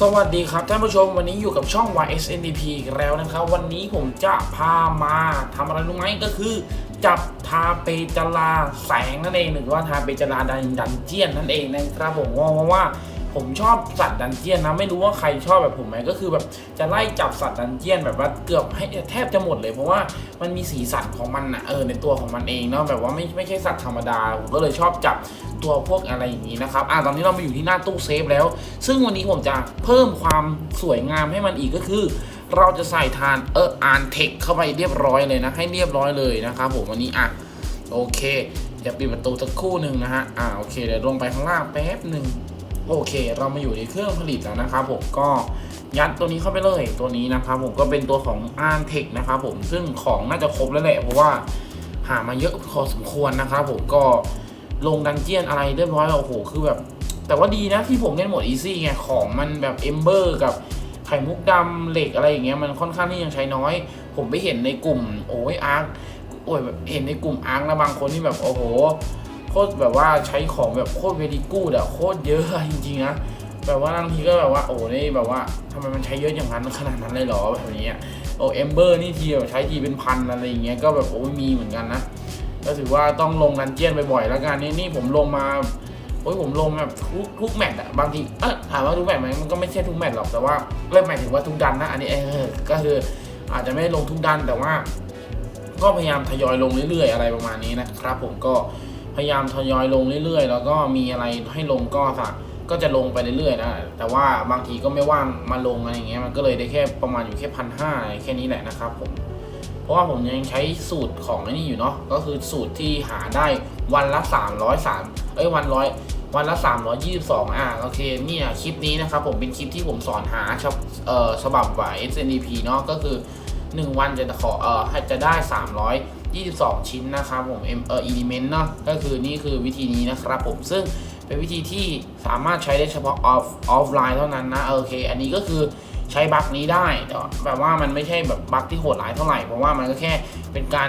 สวัสดีครับท่านผู้ชมวันนี้อยู่กับช่อง YSNDP อีกแล้วนะครับ วันนี้ผมจะพามาทำอะไรรู้ไหมก็คือ จับทาเปจลาแสงนั่นเองหรือว่าทาเปจลาดันดันเจียนนั่นเองนะครับผมเพราะว่า ผมชอบสัตว์ดันเจียนนะไม่รู้ว่าใครชอบแบบผมไหมก็คือแบบจะไล่จับสัตว์ดันเจียนแบบว่าเกือบให้แทบจะหมดเลยเพราะว่ามันมีสีสันของมันนะเออในตัวของมันเองเนาะแบบว่าไม่ไม่ใช่สัตว์ธรรมดาผมก็เลยชอบจับตัวพวกอะไรอย่างนี้นะครับ อะตอนนี้เรามาอยู่ที่หน้าตู้เซฟแล้ว ซึ่งวันนี้ผมจะเพิ่มความสวยงามให้มันอีกก็คือ เราจะใส่ทานเอออานเทคเข้าไปเรียบร้อยเลยนะ ให้เรียบร้อยเลยนะครับผมวันนี้อะโอเคเดี๋ยวปิดประตูสักครู่หนึ่งนะฮะ อะโอเคเดี๋ยวลงไปข้างล่างแป๊บหนึ่ง โอเค เรามาอยู่ในเครื่องผลิตแล้วนะครับผมก็ยัดตัวนี้เข้าไปเลยตัวนี้นะครับผมก็เป็นตัวของอานเทคนะครับผมซึ่งของน่าจะครบแล้วแหละเพราะว่าหามาเยอะพอสมควรนะครับผมก็ลงดันเจียนอะไรเรียบร้อยแล้วโอ้โหคือแบบ แต่ว่าดีนะที่ผมเล่นโหมดอีซี่ไงของมันแบบเอมเบอร์กับไข่มุกดำเหล็กอะไรอย่างเงี้ยมันค่อนข้างที่ยังใช้น้อย ผมไปเห็นในกลุ่มโอ้ยอาร์คโอ้ยแบบเห็นในกลุ่มอาร์คนะบางคนที่แบบโอ้โห ตรแบบว่าใช้ของแบบโคตรเวดีกูดอะโคตรเยอะจริงๆนะแบบว่าบางทีก็แบบว่าโอ้นี่แบบว่าทำไมมันใช้เยอะอย่างนั้นขนาดนั้นเลยเหรอแบบนี้โอ้เอมเบอร์นี่ทีแบบใช้ทีเป็นพันอะไรอย่างเงี้ยก็แบบโอ้ยมีเหมือนกันนะก็ถือว่าต้องลงดันเจียนบ่อยๆแล้วกันนี่นี่ผมลงมาโอ้ยผมลงแบบทุกทุกแมตช์อะบางทีเออถามว่าทุกแมตช์ไหมมันก็ไม่ใช่ทุกแมตช์หรอกแต่ว่าเริ่มหมายถึงว่าทุกดันนะอันนี้เออก็คืออาจจะไม่ได้ลงทุกดันแต่ว่า ก็พยายามทยอยลงเรื่อยๆอะไรประมาณนี้นะครับ ผมก็ พยายามทยอยลงเรื่อยๆ แล้วก็มีอะไรให้ลงก็สักก็จะลงไปเรื่อยๆนะแต่ว่าบางทีก็ไม่ว่างมาลงอะไรอย่างเงี้ยมันก็เลยได้แค่ประมาณอยู่แค่พันห้าแค่นี้แหละนะครับผมเพราะว่าผมยังใช้สูตรของไอ้นี่อยู่เนาะก็คือสูตรที่หาได้วันละ 303เอ้ยวันร้อยวันละ 322 อะโอเคเนี่ยคลิปนี้นะครับผมเป็นคลิปที่ผมสอนหาฉบับเอ่อฉบับว่า SNDP เนาะก็คือ 1 วันจะขอเอ่อให้จะได้ 22 ชิ้นนะครับผม M เอ่อ element เนาะก็คือนี่คือวิธีนี้นะครับผมซึ่งเป็นวิธีที่สามารถใช้ได้เฉพาะออฟออฟไลน์เท่านั้นนะโอเค อันนี้ก็คือใช้บั๊กนี้ได้แต่แบบว่ามันไม่ใช่แบบบั๊กที่โหดร้ายเท่าไหร่เพราะว่ามันก็แค่เป็นการ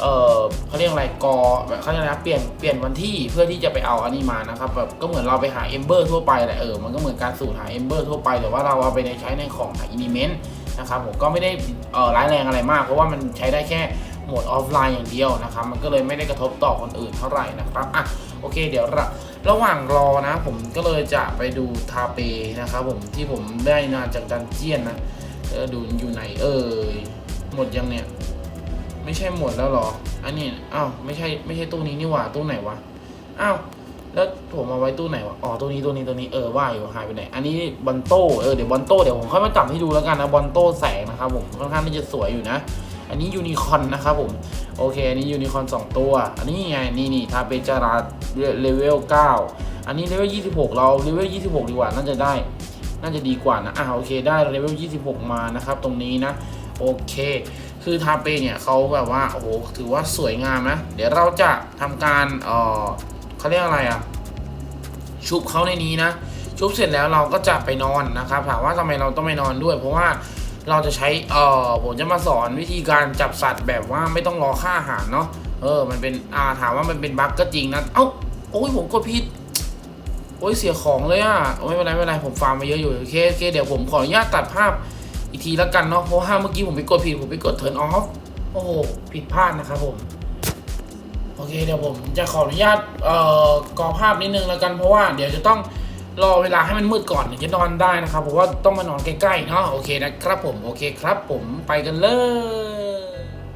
เออเขาเรียกอะไรกอแบบเขาเรียกอะไรนะเปลี่ยนเปลี่ยนวันที่เพื่อที่จะไปเอาอันนี้มานะครับแบบก็เหมือนเราไปหาเอมเบอร์ทั่วไปแหละเออมันก็เหมือนการสูตรหาเอมเบอร์ทั่วไปแต่ว่าเราเอาไปในใช้ในของหาอินิเมนต์นะครับผมก็ไม่ได้เออร้ายแรงอะไรมาก เพราะว่ามันใช้ได้แค่ โหมดออฟไลน์อย่างเดียวนะครับ มันก็เลยไม่ได้กระทบต่อคนอื่นเท่าไหร่นะครับอะโอเคเดี๋ยวระระหว่างรอนะ ผมก็เลยจะไปดูทาเปนะครับผมที่ผมได้มาจากดันเจียนนะเออดูอยู่ไหนเอ่ยหมดยังเนี่ยไม่ใช่หมดแล้วหรอ อันนี้อ้าวไม่ใช่ไม่ใช่ตู้นี้นี่หว่าตู้ไหนวะอ้าวแล้วผมเอาไว้ตู้ไหนวะ อ๋อตู้นี้ตู้นี้ตู้นี้เออว่าอยู่หายไปไหน อันนี้บอลโต้เออเดี๋ยวบอลโต้เดี๋ยวผมค่อยมาจับให้ดูแล้วกันนะบอลโต้แสงนะครับผมค่อนข้างที่จะสวยอยู่นะ อันนี้ยูนิคอนนะครับผมโอเค อันนี้ยูนิคอนสองตัว อันนี้ไงนี่นี่ทาเปจาราเลเวลเก้าอันนี้เลเวลยี่สิบหกเราเลเวลยี่สิบหกดีกว่าน่าจะได้ น่าจะดีกว่านะอ่าโอเคได้เลเวลยี่สิบหกมานะครับตรงนี้นะโอเคคือทาเปเนี่ยเขาแบบว่าโอ้โหถือว่าสวยงามนะเดี๋ยวเราจะทำการเออเขาเรียกอะไรอะชุบเขาในนี้นะชุบเสร็จแล้วเราก็จะไปนอนนะครับถามว่าทำไมเราต้องไปนอนด้วย เพราะว่า เราจะใช้เออผมจะมาสอนวิธีการจับสัตว์แบบว่าไม่ต้องรอค่าอาหารเนาะเออมันเป็นอ่าถามว่ามันเป็นบั๊กก็จริงนะเอ้าโอ้ยผมกดผิดโอ้ยเสียของเลยอะไม่เป็นไรไม่เป็นไรผมฟาร์มมาเยอะอยู่โอเคโอเคเดี๋ยวผมขออนุญาตตัดภาพอีกทีแล้วกันเนาะเพราะว่าเมื่อกี้ผมไปกดผิดผมไปกด turn off โอ้โหผิดพลาดนะครับผมโอเคเดี๋ยวผมจะขออนุญาตเอ่อกรอภาพนิดนึงแล้วกันเพราะว่าเดี๋ยวจะต้อง รอเวลาให้มันมืดก่อนถึงจะนอนได้นะครับเพราะว่าต้องมานอนใกล้ๆเนาะโอเคนะครับผมโอเคครับผมไปกันเลย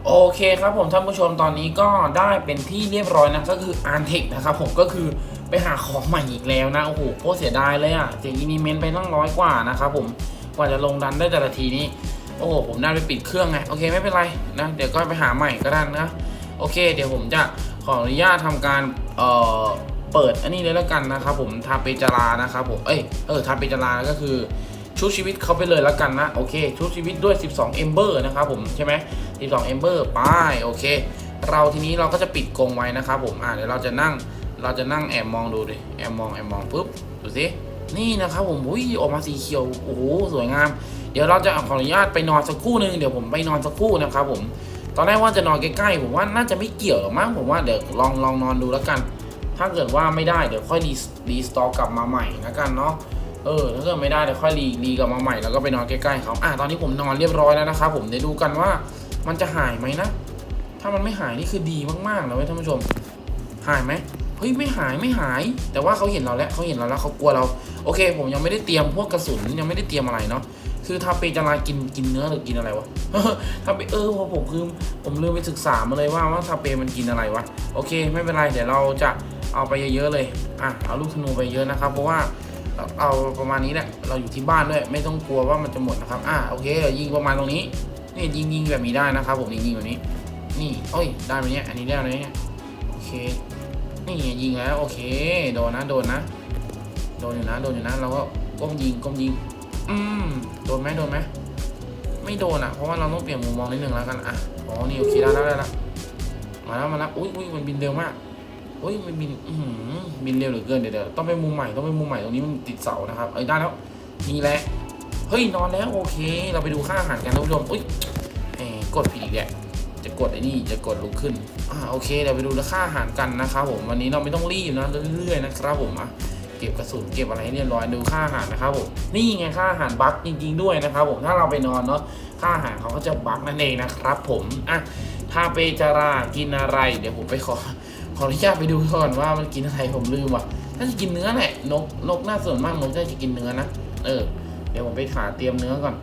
โอเคครับผมท่านผู้ชมตอนนี้ก็ได้เป็นที่เรียบร้อยนะก็คืออาร์เทคนะครับผมก็คือไปหาของใหม่อีกแล้วนะโอ้โหโคตรเสียดายเลยอะ่ะเสียอินิเมนไปตั้งร้อยกว่านะครับผมกว่าจะลงดันได้แต่ละทีนี้โอ้โหผมน่าไปปิดเครื่องไงโอเคไม่เป็นไรนะเดี๋ยวก็ไปหาใหม่ก็ได้นะโอเค เดี๋ยวผมจะขออนุญาตทำการเอ่อ เปิดอันนี้เลยแล้วกันนะครับผมทาเปจารานะครับผมเอ้ยเออทาเปจาราก็คือชุดชีวิตเขาไปเลยแล้วกันนะโอเคชุดชีวิตด้วย 12 Ember นะครับผมใช่ไหม12 Ember ไปโอเค เราทีนี้เราก็จะปิดกรงไว้นะครับผมอ่าเดี๋ยวเราจะนั่งเราจะนั่งแอบมองดูดิแอบมองแอบมองปุ๊บดูสินี่นะครับผมอุ้ยออกมาสีเขียวโอ้โหสวยงาม เดี๋ยวเราจะขออนุญาตไปนอนสักครู่หนึ่งเดี๋ยวผมไปนอนสักครู่นะครับผมตอนแรกว่าจะนอนใกล้ๆผมว่าน่าจะไม่เกี่ยวหรอกมั้งผมว่าเดี๋ยวลองลองนอนดูแล้วกัน ถ้าเกิดว่าไม่ได้เดี๋ยวค่อยรีรีสตอร์กลับมาใหม่แล้วกันเนาะเออถ้าเกิดไม่ได้เดี๋ยวค่อยรีรีกลับมาใหม่แล้วก็ไปนอนใกล้ๆเขาอะตอนนี้ผมนอนเรียบร้อยแล้วนะครับผมเดี๋ยวดูกันว่ามันจะหายไหมนะ ถ้ามันไม่หายนี่คือดีมากๆนะเว้ยท่านผู้ชม หายไหมเฮ้ยไม่หายไม่หาย แต่ว่าเขาเห็นเราแล้วเขาเห็นเราแล้วเขากลัวเรา โอเค ผมยังไม่ได้เตรียมพวกกระสุนยังไม่ได้เตรียมอะไรเนาะคือทาเปจะมากินกินเนื้อหรือกินอะไรวะทาเปเออพอผมคือผมลืมไปศึกษามาเลยว่าว่าทาเปมันกินอะไรวะโอเค ไม่เป็นไรเดี๋ยวเราจะ เอาไปเยอะๆเลยอะเอาลูกธนูไปเยอะนะครับ เพราะว่าเอาประมาณนี้แหละเราอยู่ที่บ้านด้วย ไม่ต้องกลัวว่ามันจะหมดนะครับอะโอเคเยวยิงประมาณตรงนี้นี่ยิงยิงแบบนี้ได้นะครับ ผมยิงยิงแบบนี้ นี่โอ้ยได้ไหมเนี่ยอันนี้ได้ไหมเนี่ยโอเคนี่ยิงแล้วโอเคโดนนะโดนนะ โดนอยู่นะโดนอยู่นะเราก็ก้มยิงก้มยิง อืมโดนไหมโดนไหมไม่โดนอะเพราะว่าเราต้องเปลี่ยนมุมมองนิดนึงแล้วกันอะอ๋อนี่โอเคได้แล้วได้แล้วมาแล้วมาแล้วอุ้ยอุ้ยมันบินเร็วมาก อุ้ยมันบินบินเร็วเหลือเกินเดี๋ยวต้องไปมุมใหม่ต้องไปมุมใหม่ตรงนี้มันติดเสานะครับเอ้ยได้แล้วนี่แหละเฮ้ยนอนแล้วโอเค เราไปดูค่าอาหารกันท่านผู้ชมอุ้ยกดผิดอีกแหละจะกดไอ้นี่จะกดลุกขึ้นอ่าโอเคเดี๋ยวไปดูค่าอาหารกันนะครับผมวันนี้เราไม่ต้องรีบนะเรื่อยๆนะครับผมอะเก็บกระสุนเก็บอะไรให้เรียบร้อยดูค่าอาหารนะครับผมนี่ไงค่าอาหารบัคจริง ๆด้วยนะครับผมถ้าเราไปนอนเนาะค่าอาหารเขาก็จะบัคนั่นเองนะครับผมอะถ้าเปจารากินอะไร เดี๋ยวผมไปขอ ขออนุญาตไปดูก่อนว่ามันกินอะไรผมลืมว่ะน่าจะกินเนื้อแหละนกนกน่าส่วนมากนกน่าจะกินเนื้อนะเออเดี๋ยวผมไปหาเตรียมเนื้อก่อน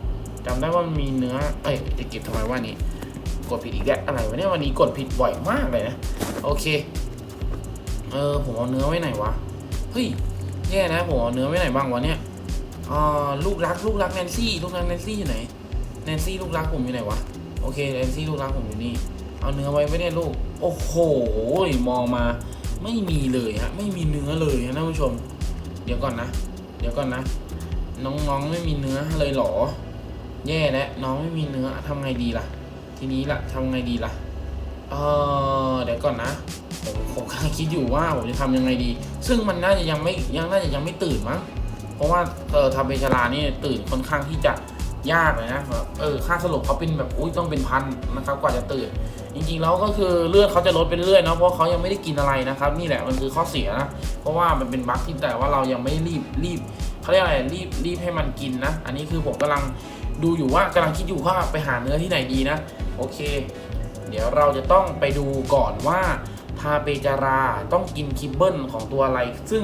จำได้ว่ามันมีเนื้อ เอ้ยจะเก็บทำไมว่านี้ กดผิดอีกแล้วอะไรวะเนี่ยวันนี้กดผิดบ่อยมากเลยนะ โอเค เออผมเอาเนื้อไว้ไหนวะ เฮ้ยแย่นะผมเอาเนื้อไว้ไหนบ้างวะเนี่ยอ่าลูกรักลูกรักแนนซี่ลูกรักแนนซี่อยู่ไหน แนนซี่ลูกรักผมอยู่ไหนวะ โอเคแนนซี่ลูกรักผมอยู่นี่ เอาเนื้อไว้ไม่ได้ลูก โอ้โห มองมาไม่มีเลยฮะ ไม่มีเนื้อเลยนะท่านผู้ชม เดี๋ยวก่อนนะ เดี๋ยวก่อนนะ น้องๆไม่มีเนื้อเลยเหรอ แย่แล้วน้องไม่มีเนื้อทำไงดีล่ะ ทีนี้ล่ะทำไงดีล่ะ เออเดี๋ยวก่อนนะ ผมผมกำลังคิดอยู่ว่าผมจะทำยังไงดี ซึ่งมันน่าจะยังไม่ยังน่าจะยังไม่ตื่นมั้ง เพราะว่าเออทำเบชลานี่ตื่นค่อนข้างที่จะยากเลยนะ เออค่าสลบเขาเป็นแบบอุ้ยต้องเป็นพันนะครับกว่าจะตื่น จริงๆแล้วก็คือเลือดเขาจะลดไปเรื่อยเนาะเพราะเขายังไม่ได้กินอะไรนะครับ นี่แหละมันคือข้อเสียนะเพราะว่ามันเป็นบั๊กที่แต่ว่าเรายังไม่รีบรีบเขาเรียกอะไรรีบรีบให้มันกินนะ อันนี้คือผมกำลังดูอยู่ว่ากำลังคิดอยู่ว่าไปหาเนื้อที่ไหนดีนะ โอเค เดี๋ยวเราจะต้องไปดูก่อนว่าทาเปจาราต้องกินคิบเบิลของตัวอะไร ซึ่ง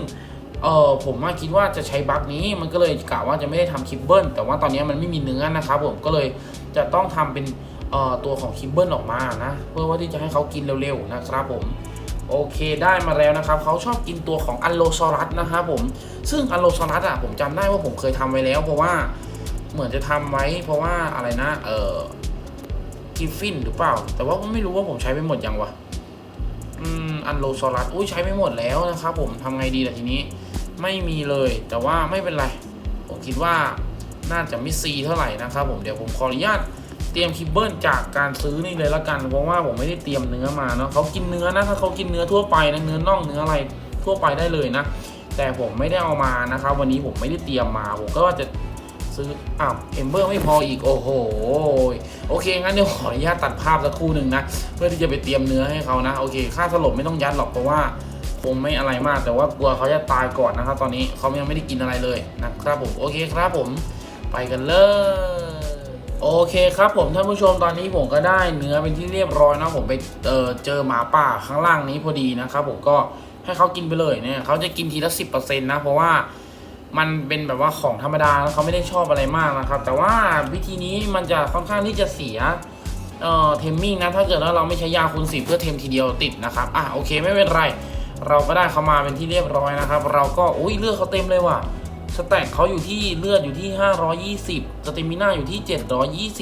เออผมว่าคิดว่าจะใช้บัคนี้มันก็เลยกะว่าจะไม่ได้ทำคิบเบิลแต่ว่าตอนนี้มันไม่มีเนื้อนะครับผมก็เลยจะต้องทำเป็น ตัวของคิบเบิลออกมานะเพื่อว่าที่จะให้เขากินเร็วๆนะครับผมโอเคได้มาแล้วนะครับเขาชอบกินตัวของอัลโลซอรัสนะครับผมซึ่งอัลโลซอรัสอะผมจำได้ว่าผมเคยทำไว้แล้ว เพราะว่าเหมือนจะทำไว้เพราะว่าอะไรนะเออกิฟฟินหรือเปล่า แต่ว่าไม่รู้ว่าผมใช้ไปหมดยังวะอืมอันโลซอรัสอุ้ยใช้ไม่หมดแล้วนะครับผมทำไงดีล่ะทีนี้ไม่มีเลย แต่ว่าไม่เป็นไร ผมคิดว่าน่าจะไม่ซีเท่าไหร่นะครับผมเดี๋ยวผมขออนุญาต เตรียมคิบเบิลจากการซื้อนี่เลยละกัน เพราะว่าผมไม่ได้เตรียมเนื้อมาเนาะเขากินเนื้อนะถ้าเขากินเนื้อทั่วไปนะเนื้อน่องเนื้ออะไรทั่วไปได้เลยนะ แต่ผมไม่ได้เอามานะครับ วันนี้ผมไม่ได้เตรียมมาผมก็ว่าจะซื้ออ้าวเอมเบอร์ไม่พออีกโอ้โหโอเคงั้นเดี๋ยวขออนุญาตตัดภาพสักครู่หนึ่งนะเพื่อที่จะไปเตรียมเนื้อให้เขานะโอเค ค่าสลบไม่ต้องยัดหรอกเพราะว่าคงไม่อะไรมาก แต่ว่ากลัวเขาจะตายก่อนนะครับ ตอนนี้เขายังไม่ได้กินอะไรเลยนะครับผมโอเคครับผมไปกันเลย โอเคครับผมท่านผู้ชมตอนนี้ผมก็ได้เนื้อเป็นที่เรียบร้อยนะผมไปเออเจอหมาป่าข้างล่างนี้พอดีนะครับผมก็ให้เขากินไปเลยเนี่ยเขาจะกินทีละสิบเปอร์เซ็นต์นะเพราะว่ามันเป็นแบบว่าของธรรมดาแล้วเขาไม่ได้ชอบอะไรมากนะครับ แต่ว่าวิธีนี้มันจะค่อนข้างที่จะเสียเอ่อเทมมิ่งนะถ้าเกิดว่าเราไม่ใช้ยาคูณสีเพื่อเทมทีเดียวติดนะครับอะโอเคไม่เป็นไร เราก็ได้เขามาเป็นที่เรียบร้อยนะครับ เราก็อุ้ยเลือดเขาเต็มเลยว่ะ สแต็กเขาอยู่ที่เลือดอยู่ที่ 520 สเตมิน่าอยู่ที่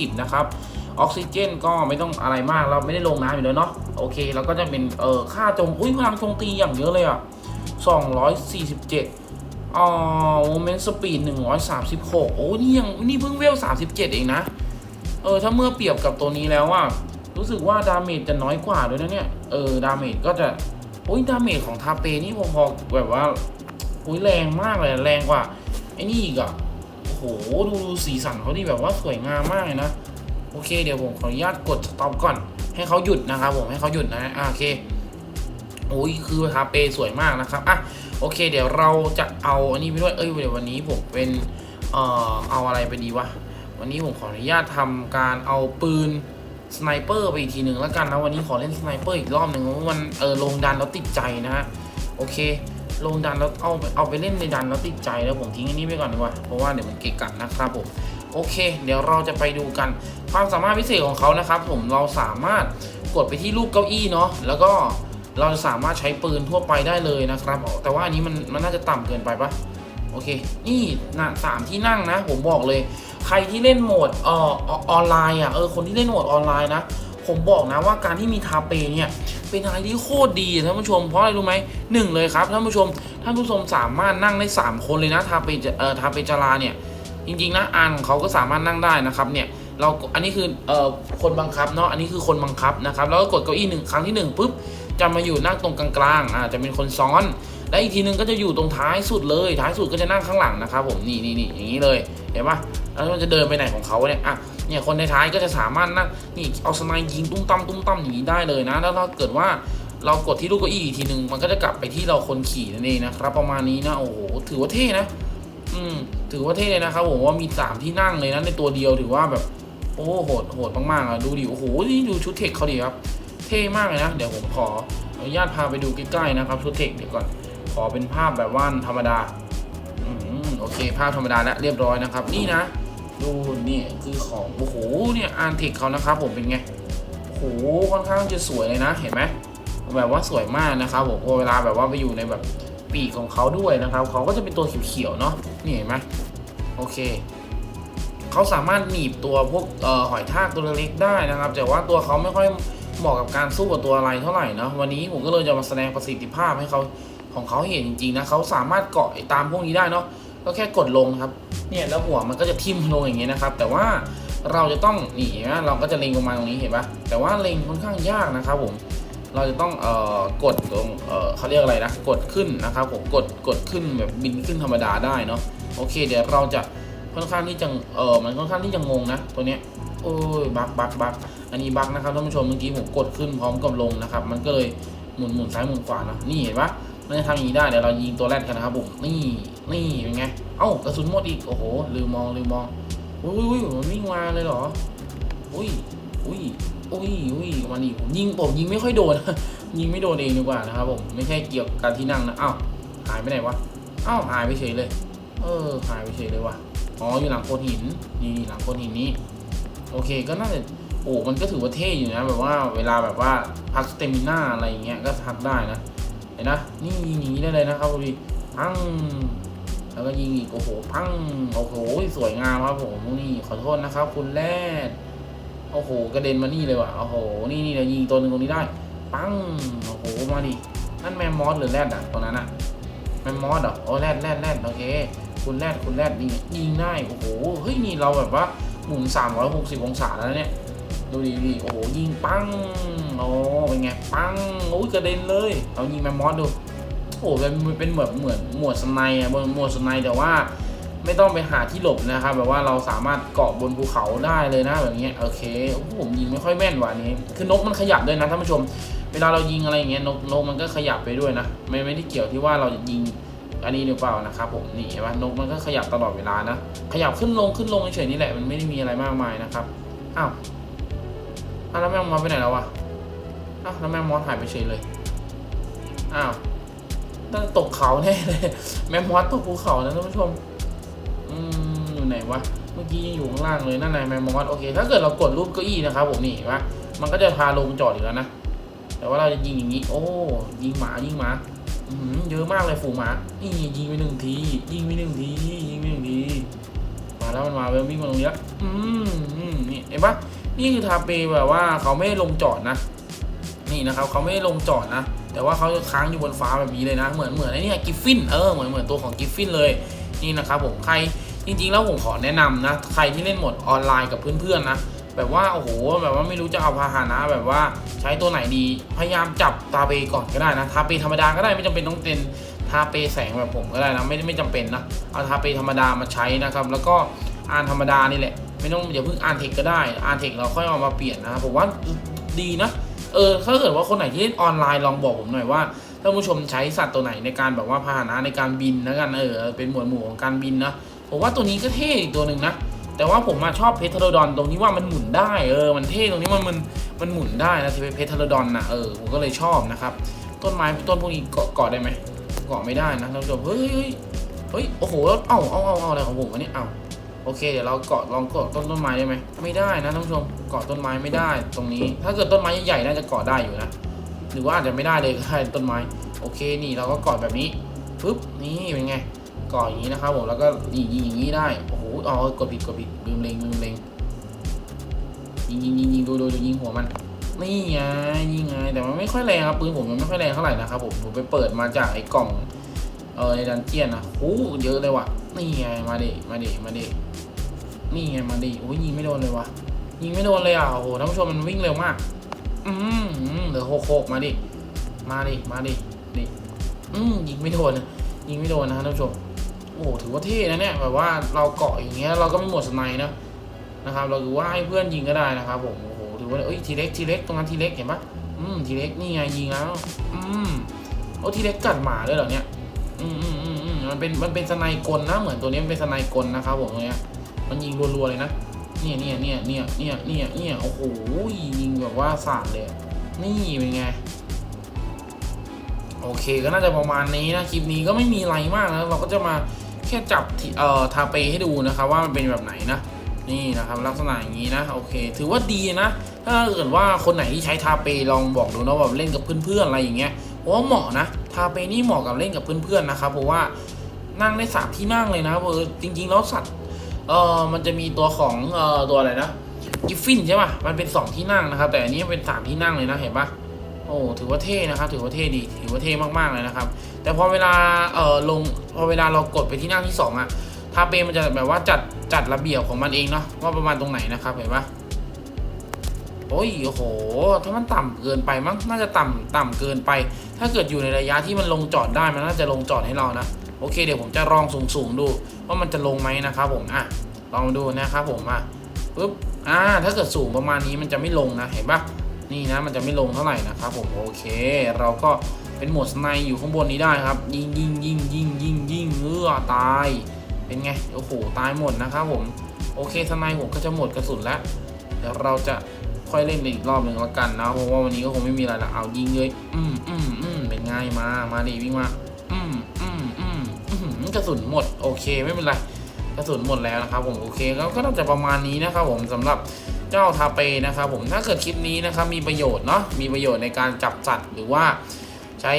720 นะครับ ออกซิเจนก็ไม่ต้องอะไรมาก เราไม่ได้ลงน้ำอยู่แล้วเนาะ โอเคเราก็จะเป็น เอ่อค่าจมอุ้ยพลังโจมตีอย่างเยอะเลยอะ247อ๋อโมเมนต์สปีด 136 โอ้นี่ยัง นี่เพิ่งเวล 37 เองนะ เออ ถ้าเมื่อเปรียบกับตัวนี้แล้วว่ารู้สึกว่าดาเมจจะน้อยกว่าด้วยนะเนี่ย เออ ดาเมจก็จะ โอ้ย ดาเมจของทาเปนี่พอๆแบบว่าโอ้ยแรงมากเลยแรงกว่า อ้นี่อีกอะโอ้โหดูสีสันเขาที่แบบว่าสวยงามมากเลยนะ โอเคเดี๋ยวผมขออนุญาตกดสต็อปก่อน ให้เขาหยุดนะครับผมให้เขาหยุดนะโอเคโอ้ยคือทาเปสวยมากนะครับอะโอเค เดี๋ยวเราจะเอาอันนี้ไปด้วยเอ้ยเดี๋ยววันนี้ผมเป็นเอ่อเอาอะไรไปดีวะวันนี้ผมขออนุญาตทำการเอาปืนสไนเปอร์ไปอีกทีหนึ่งแล้วกันนะวันนี้ขอเล่นสไนเปอร์อีกรอบหนึ่งเพราะวันเออลงดันแล้วติดใจนะฮะโอเค ลงดันแล้วเอาเอาไปเล่นในดันแล้วติดใจแล้วผมทิ้งอันนี้ไปก่อนดีกว่าเพราะว่าเดี๋ยวมันเกะกะนะครับผมโอเค เดี๋ยวเราจะไปดูกันความสามารถพิเศษของเขานะครับ ผมเราสามารถกดไปที่รูปเก้าอี้เนาะแล้วก็เราจะสามารถใช้ปืนทั่วไปได้เลยนะครับ แต่ว่าอันนี้มันมันน่าจะต่ำเกินไปปะโอเค นี่นะสามที่นั่งนะ ผมบอกเลย ใครที่เล่นโหมดเอ่ออออนไลน์อะเออคนที่เล่นโหมดออนไลน์นะ ผมบอกนะว่าการที่มีทาเปเนี่ย เป็นอะไรที่โคตรดีท่านผู้ชมเพราะอะไรรู้ไหมหนึ่งเลยครับท่านผู้ชมท่านผู้ชมสามารถนั่งได้ 3 คนเลยนะทาเปจเอ่อทาเปจาราเนี่ยจริงๆนะอ่านของเขาก็สามารถนั่งได้นะครับเนี่ยเราอันนี้คือเอ่อคนบังคับเนาะอันนี้คือคนบังคับนะครับแล้วก็กดเก้าอี้หนึ่งครั้งที่หนึ่งปุ๊บจะมาอยู่นั่งตรงกลางๆอ่าจะเป็นคนซ้อน และอีกทีนึงก็จะอยู่ตรงท้ายสุดเลย ท้ายสุดก็จะนั่งข้างหลังนะครับผมนี่นี่นี่อย่างนี้เลยเห็นปะแล้วมันจะเดินไปไหนของเขาเนี่ยอะ เนี่ยคนในท้ายก็จะสามารถนั่งนี่เอาสไนยิงตุ้มตั้มตุ้มตั้มอย่างนี้ได้เลยนะ แล้วถ้าเกิดว่าเรากดที่ลูกเก้าอี้อีกทีหนึ่งมันก็จะกลับไปที่เราคนขี่นั่นเองนะครับประมาณนี้นะโอ้โหถือว่าเท่นะ อืม ถือว่าเท่เลยนะครับผมว่ามีสามที่นั่งเลยนะในตัวเดียวถือว่าแบบ โอ้โหดโหดมากๆอะดูดิโอ้โหนี่ดูชุดเทคเขาดีครับ เท่มากเลยนะเดี๋ยวผมขออนุญาตพาไปดูใกล้ๆนะครับชุดเทคเดี๋ยวก่อนขอเป็นภาพแบบว่านธรรมดา อืมโอเค ภาพธรรมดาแล้วเรียบร้อยนะครับ นี่นะ ดูนี่คือของโอ้โหเนี่ยอาร์เทคเขานะครับผมเป็นไงโอ้โหค่อนข้างจะสวยเลยนะเห็นไหมแบบว่าสวยมากนะครับผมเวลาแบบว่าไปอยู่ในแบบปีกของเขาด้วยนะครับเขาก็จะเป็นตัวเขียวๆเนาะนี่เห็นไหมโอเคเขาสามารถหนีบตัวพวกออหอยทากตัวเล็กได้นะครับแต่ว่าตัวเขาไม่ค่อยเหมาะกับการสู้กับตัวอะไรเท่าไหร่นะวันนี้ผมก็เลยจะมาแสดงประสิทธิภาพให้เขาของเขาเห็นจริงๆนะเขาสามารถเกาะตามพวกนี้ได้เนาะ ก็แค่กดลงครับ เนี่ยแล้วหัวมันก็จะทิ่มลงอย่างเงี้ยนะครับ แต่ว่าเราจะต้องนี่นะเราก็จะเล็งลงมาตรงนี้เห็นปะแต่ว่าเล็งค่อนข้างยากนะครับผม เราจะต้องเอ่อกดลงเอ่อเขาเรียกอะไรนะ กดขึ้นนะครับผม กด กดขึ้นแบบบินขึ้นธรรมดาได้เนาะ โอเค เดี๋ยวเราจะค่อนข้างที่จะเออมันค่อนข้างที่จะงงนะ ตัวเนี้ย โอ้ย บักบักบักอันนี้บักนะครับท่านผู้ชม เมื่อกี้ผมกดขึ้นพร้อมกับลงนะครับ มันก็เลยหมุนหมุนซ้ายหมุนขวานะนี่เห็นปะ มันจะทำอย่างนี้ได้เดี๋ยวเรายิงตัวแรกกันนะครับผมนี่นี่เป็นไงเอ้ากระสุนหมดอีกโอ้โหลืมมองลืมมองอุ้ยอุ้ยมันวิ่งมาเลยเหรออุ้ยอุ้ยอุ้ยอุ้ยมานี่ผมยิงผมยิงไม่ค่อยโดนยิงไม่โดนเองดีกว่านะครับผมไม่ใช่เกี่ยวกับการที่นั่งนะอ้าวหายไปไหนวะอ้าวหายไปเฉยเลย เออหายไปเฉยเลยว่ะอ๋ออยู่หลังโคนหินนี่หลังโคนหินนี้ โอเคก็น่าจะโอ้มันก็ถือว่าเท่อยู่นะ แบบว่าเวลาแบบว่าพักสเตมิน่าอะไรอย่างเงี้ยก็พักได้นะ ห็นนะนี่ยิงอย่างนี้ได้เลยนะครับดูดิพังแล้วก็ยิงอีกโอ้โหพังโอ้โหสวยงามครับผมนี่ขอโทษนะครับ คุณแรดโอ้โหกระเด็นมานี่เลยว่ะโอ้โหนี่นี่เรายิงตัวหนึ่งตรงนี้ได้ ปังโอ้โหมาดินั่นแมมมอสหรือแรดอะตรงนั้นอะแมมมอสเหรอโอ้แรดแรดแรดโอเค คุณแรดคุณแรดนี่ยิงได้โอ้โหเฮ้ยนี่เราแบบว่าหมุน360 องศาแล้วเนี่ย ดูดิดิโอ้โหยิงปังโอ้เป็นไงปังโอ้ยกระเด็นเลยเอายิงแมมมอสดูโอ้เป็นเป็นเหมือนเหมือนหมวดสไนอะบนหมวดสไนแต่ว่าไม่ต้องไปหาที่หลบนะครับ แบบว่าเราสามารถเกาะบนภูเขาได้เลยนะแบบนี้โอเคโอ้โหผมยิงไม่ค่อยแม่นว่ะอันนี้ คือนกมันขยับด้วยนะท่านผู้ชม เวลาเรายิงอะไรอย่างเงี้ยนกนกมันก็ขยับไปด้วยนะ ไม่ไม่ได้เกี่ยวที่ว่าเราจะยิงอันนี้หรือเปล่านะครับผมนี่เห็นปะนกมันก็ขยับตลอดเวลานะ ขยับขึ้นลงขึ้นลงเฉยๆนี่แหละมันไม่ได้มีอะไรมากมายนะครับอ้าว อ้าวแล้วแมงมอสไปไหนแล้ววะอ้าวแล้วแมงมอสหายไปเฉยเลย อ้าวน่าจะตกเขาแน่เลย แมงมอสตกภูเขานะท่านผู้ชม อืมอยู่ไหนวะ เมื่อกี้ยังอยู่ข้างล่างเลยนั่นนายแมมมอสโอเค ถ้าเกิดเรากดรูปเก้าอี้นะครับผมนี่เห็นปะมันก็จะพาลงจอดอีกแล้วนะ แต่ว่าเราจะยิงอย่างนี้ โอ้ ยิงหมายิงหมาอืมเยอะมากเลยฝูงหมานี่ยิงไปหนึ่งที ยิงไปหนึ่งที ยิงไปหนึ่งที มาแล้วมันมาเวลวิ่งมาตรงนี้แล้วอืมอืมนี่เห็นปะ นี่คือทาเปแบบว่าเขาไม่ได้ลงจอดนะ นี่นะครับเขาไม่ได้ลงจอดนะ แต่ว่าเขาจะค้างอยู่บนฟ้าแบบนี้เลยนะ เหมือนเหมือนไอ้นี่กิฟฟินเออเหมือนเหมือนตัวของกิฟฟินเลยนี่นะครับผมใครจริงๆแล้วผมขอแนะนำนะใครที่เล่นหมดออนไลน์กับเพื่อนๆนะแบบว่าโอ้โหแบบว่าไม่รู้จะเอาพาหนะแบบว่าใช้ตัวไหนดีพยายามจับทาเปก่อนก็ได้นะทาเปธรรมดาก็ได้ไม่จำเป็นต้องเป็นทาเปแสงแบบผมก็ได้นะไม่ไม่จำเป็นนะเอาทาเปธรรมดามาใช้นะครับ แล้วก็อ่านธรรมดานี่แหละ ไม่ต้องอย่าเพิ่งอ่านเทคก็ได้อ่านเทคเราค่อยเอามาเปลี่ยนนะครับผมว่าดีนะเออถ้าเกิดว่าคนไหนที่เล่นออนไลน์ลองบอกผมหน่อยว่าท่านผู้ชมใช้สัตว์ตัวไหนในการแบบว่าพาหนะในการบินนะกันเออเป็นหมวดหมู่ของการบินนะผมว่าตัวนี้ก็เท่อีกตัวหนึ่งนะแต่ว่าผมมาชอบเพทรดอนตรงที่ว่ามันหมุนได้เออมันเท่ตรงนี้มันมันมันหมุนได้นะที่เป็นเพทรดอนนะเออผมก็เลยชอบนะครับต้นไม้ต้นพวกนี้เกาะเกาะได้ไหมเกาะไม่ได้นะท่านผู้ชมเฮ้ยเฮ้ยเฮ้ยโอ้โหเอ้าเอ้าเอ้าเอ้าอะไรของผมวะเนี่ยเอ้า โอเค เดี๋ยวเราเกาะลองเกาะต้นต้นไม้ได้ไหมไม่ได้นะท่านผู้ชมเกาะต้นไม้ไม่ได้ตรงนี้ ถ้าเกิดต้นไม้ใหญ่ๆน่าจะเกาะได้อยู่นะหรือว่าอาจจะไม่ได้เลยก็ได้ต้นไม้ โอเคนี่เราก็เกาะแบบนี้ปึ๊บนี่เป็นไงเกาะอย่างนี้นะครับผมแล้วก็ยิงยิงอย่างนี้ได้โอ้โหอ๋อกดผิดกดผิดลืมเล็งลืมเล็งยิงยิงยิงยิงดูดูดูยิงหัวมันนี่ไงยิงไงแต่มันไม่ค่อยแรงครับปืนผมมันไม่ค่อยแรงเท่าไหร่นะครับผมผมไปเปิดมาจากไอ้กล่องเออในดันเจียนนะโอ้เยอะเลยว่ะนี่ไงมาดิมาดิมาดิ นี่ไงมาดิโอ้ยยิงไม่โดนเลยวะยิงไม่โดนเลยอะโอ้โหท่านผู้ชมมันวิ่งเร็วมาก อืมอืมเหลือโคกโคกมาดิมาดิมาดิดิอืมยิงไม่โดนยิงไม่โดนนะท่านผู้ชมโอ้โหถือว่าเท่นะเนี่ยแบบว่าเราเกาะอย่างเงี้ยเราก็ไม่หมดสไนด์นะนะครับ เราถือว่าให้เพื่อนยิงก็ได้นะครับผมโอ้โหถือว่าเอ้ยทีเล็กทีเล็กตรงนั้นทีเล็กเห็นปะอืมทีเล็กนี่ไงยิงแล้วอืมโอ้ทีเล็กกัดหมาด้วยเหรอเนี่ยอืมอืมอืมอืมมันเป็นมันเป็นสไนด์กลนะเหมือนตัวนี้มันเป็นสไนด์กลนะครับผมตัวเนี้ย มันยิงรัวๆเลยนะเนี่ยเนี่ยเนี่ยเนี่ยเนี่ยเนี่ยเนี่ยโอ้โหยิงแบบว่าสาดเลย นี่เป็นไง โอเคก็น่าจะประมาณนี้นะคลิปนี้ก็ไม่มีอะไรมากนะเราก็จะมาแค่จับที่เอ่อทาเปให้ดูนะครับว่ามันเป็นแบบไหนนะนี่นะครับลักษณะอย่างนี้นะโอเค ถือว่าดีนะ ถ้าเกิดว่าคนไหนที่ใช้ทาเปลองบอกดูนะว่าเล่นกับเพื่อนๆอะไรอย่างเงี้ยเพราะว่าเหมาะนะทาเปนี่เหมาะกับเล่นกับเพื่อนๆนะครับเพราะว่านั่งได้สามที่นั่งเลยนะเออจริงๆแล้วสัตว์ เออมันจะมีตัวของเออตัวอะไรนะกิฟฟินใช่ป่ะมันเป็น2ที่นั่งนะครับ แต่อันนี้เป็น3ที่นั่งเลยนะเห็นป่ะโอ้ถือว่าเท่นะครับ ถือว่าเท่ดีถือว่าเท่มากๆเลยนะครับ แต่พอเวลาเออลงพอเวลาเรากดไปที่นั่งที่2อะทาเปมันจะแบบว่าจัดจัดระเบียบของมันเองเนาะว่าประมาณตรงไหนนะครับเห็นปะโอ้ยโอ้โห ถ้ามันต่ำเกินไปมั้งน่าจะต่ำต่ำเกินไป ถ้าเกิดอยู่ในระยะที่มันลงจอดได้มันน่าจะลงจอดให้เรานะ โอเคเดี๋ยวผมจะลองสูงๆดู ว่ามันจะลงไหมนะครับผมอะลองดูนะครับผมอะปุ๊บอ่าถ้าเกิดสูงประมาณนี้มันจะไม่ลงนะเห็นปะนี่นะมันจะไม่ลงเท่าไหร่นะครับผมโอเค เราก็เป็นหมดสไนอยู่ข้างบนนี้ได้ครับ ยิงยิงยิงยิงยิงยิงเออตายเป็นไงโอ้โหตายหมดนะครับผมโอเคสไนผมก็จะหมดกระสุนแล้วเดี๋ยวเราจะค่อยเล่นอีกรอบหนึ่งแล้วกันนะเพราะว่าวันนี้ก็คงไม่มีอะไรละเอายิงเลยอืมอืมอืมเป็นไงมามาดิวิ่งมา กระสุนหมดโอเคไม่เป็นไรกระสุนหมดแล้วนะครับผมโอเคก็ก็น่าจะประมาณนี้นะครับผมสำหรับเจ้าทาเปนะครับผมถ้าเกิดคลิปนี้นะครับมีประโยชน์เนาะมีประโยชน์ในการจับสัตว์หรือว่าใช้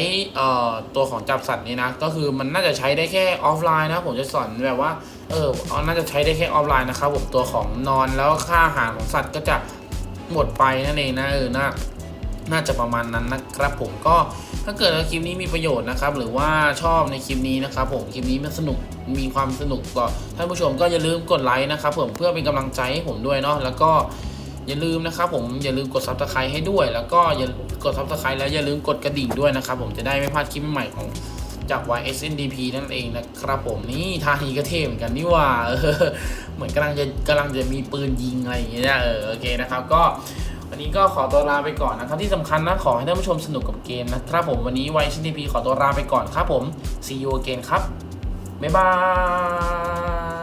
ตัวของจับสัตว์นี้นะก็คือมันน่าจะใช้ได้แค่ออฟไลน์นะผมจะสอนแบบว่าเออน่าจะใช้ได้แค่ออฟไลน์นะครับผมตัวของนอนแล้วค่าอาหารของสัตว์ก็จะหมดไปนั่นเองนะเออน่า น่าจะประมาณนั้นนะครับผมก็ถ้าเกิดคลิปนี้มีประโยชน์นะครับ หรือว่าชอบในคลิปนี้นะครับ ผมคลิปนี้มันสนุกมีความสนุกก็ท่านผู้ชมก็อย่าลืมกดไลค์นะครับผมเพื่อเป็นกำลังใจให้ผมด้วยเนาะแล้วก็อย่าลืมนะครับผมอย่าลืมกดซับสไครต์ให้ด้วย แล้วก็อย่ากดซับสไครต์แล้วอย่าลืมกดกระดิ่งด้วยนะครับผมจะได้ไม่พลาดคลิปใหม่ของจาก YSNDP นั่นเองนะครับผมนี่ท่าทีก็เท่เหมือนกันนี่ว่าเหมือนกำลังจะกำลังจะมีปืนยิงอะไรอย่างเงี้ยเออโอเคนะครับก็ นี้ก็ขอตัวลาไปก่อนนะครับ ที่สำคัญนะขอให้ท่านผู้ชมสนุกกับเกมนะครับผมวันนี้ไวชินทีพีขอตัวลาไปก่อนครับผม see you again ครับบ๊ายบาย